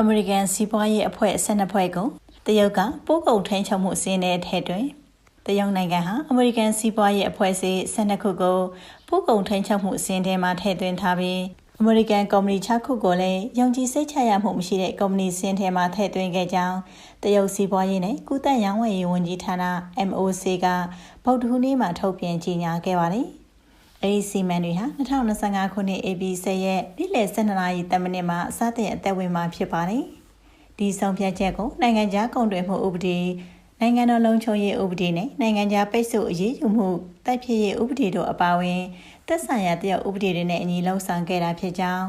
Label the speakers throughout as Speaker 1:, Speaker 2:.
Speaker 1: အမေရိကန်စီးပွားရေးအဖွဲ့12ဖွဲ့ကိုတရုတ်ကပိုးကုန်ထိန်းချုပ်မှုစင်းတဲ့ထဲတွင်တရုတ်နိုင်ငံဟာအမေရိကန်စီးပွားရေးအဖွဲ့အစည်း12ခုကိုပိုးကုန်ထိန်းချုပ်မှုစင်းထဲမှာထည့်သွင်းထားပြီးအမေရိကန်ကုမ္ပဏီ6ခုကိုလည်းယုံကြည်စိတ်ချရမှုမရှိတဲ့ကုမ္ပဏီစင်းထဲမှာထည့်သွင်းခဲ့ကြောင်းတရုတ်စီးပွားရေးနဲ့ကုသရောင်းဝယ်ရေးဝန်ကြီးဌာန MOC ကဗုဒ္ဓဟူးနေ့မှာထုတ်ပြန်ကြေညာခဲ့ပါတယ်။ အဲဒီစီမံတွေဟာ2025ခုနှစ် AB 10ရက်နေ့လယ်12နာရီ10မိနစ်မှာစတင်အသက်ဝင်မှာဖြစ်ပါတယ်။ဒီဆောင်ဖြတ်ချက်ကိုနိုင်ငံခြားကုန်သွယ်မှုဥပဒေနိုင်ငံတော်လုံခြုံရေးဥပဒေနဲ့နိုင်ငံခြားပိတ်ဆို့အရေးယူမှုတိုက်ဖြည့်ရေးဥပဒေတို့အပါအဝင်သက်ဆိုင်ရာတရုတ်ဥပဒေတွေနဲ့အညီလှုံ့ဆော်ခဲ့တာဖြစ်ကြောင်း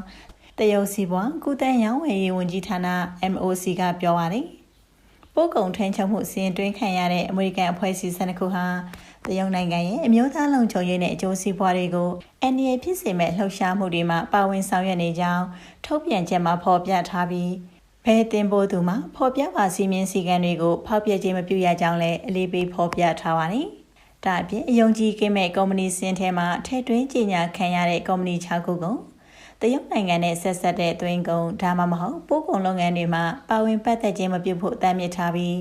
Speaker 1: တရုတ်စီပွားကုသရောင်းဝယ်ရေးဝန်ကြီးဌာန MOC ကပြောပါတယ်။ ပို့ကုန်ထင်းချုပ်မှုစီရင်တွင်းခံရတဲ့အမေရိကန်အဖွဲ့အစည်း၁၂ခုဟာတရုတ်နိုင်ငံရဲ့အမျိုးသားလုံခြုံရေးနဲ့အကျိုးစီးပွားတွေကို NDA ဖြစ်စေမဲ့လှုပ်ရှားမှုတွေမှာပါဝင်ဆောင်ရွက်နေကြောင်းထုတ်ပြန်ချက်မှာဖော်ပြထားပြီးဘယ်တင်ပို့သူမှဖော်ပြပါစီမင်းစည်းကမ်းတွေကိုဖောက်ပြခြင်းမပြုရကြောင်းလည်းအလေးပေးဖော်ပြထားပါတယ်။ဒါအပြင်အယုံကြည်ကင်းမဲ့ကုမ္ပဏီစင်ထဲမှာထဲတွင်းကြီးညာခံရတဲ့ကုမ္ပဏီ6ခုကိုတ ရုတ်နိုင်ငံနဲ့ဆက်ဆက်တဲ့သွင်းကုန်ဒါမှမဟုတ်ပို့ကုန်လုပ်ငန်းတွေမှာပါဝင်ပတ်သက်ခြင်းမပြုဖို့တားမြစ်ထားပြီး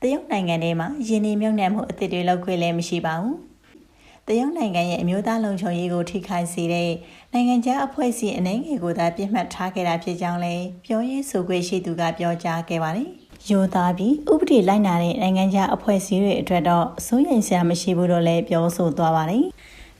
Speaker 1: တရုတ်နိုင်ငံထဲမှာယင်းနှိမ့်မြုံနှံမှုအသစ်တွေလုပ်ခွင့်လည်းမရှိပါဘူး။တရုတ်နိုင်ငံရဲ့အမျိုးသားလုံခြုံရေးကိုထိခိုက်စေတဲ့နိုင်ငံခြားအဖွဲ့အစည်းအနေငယ်ကိုသာပြစ်မှတ်ထားခဲ့တာဖြစ်ကြောင်းလည်းပြောရေးဆိုခွင့်ရှိသူကပြောကြားခဲ့ပါတယ်။ရိုသားပြီးဥပဒေလိုက်နာတဲ့နိုင်ငံခြားအဖွဲ့အစည်းတွေအတွက်တော့စိုးရိမ်စရာမရှိဘူးလို့လည်းပြောဆိုသွားပါတယ်။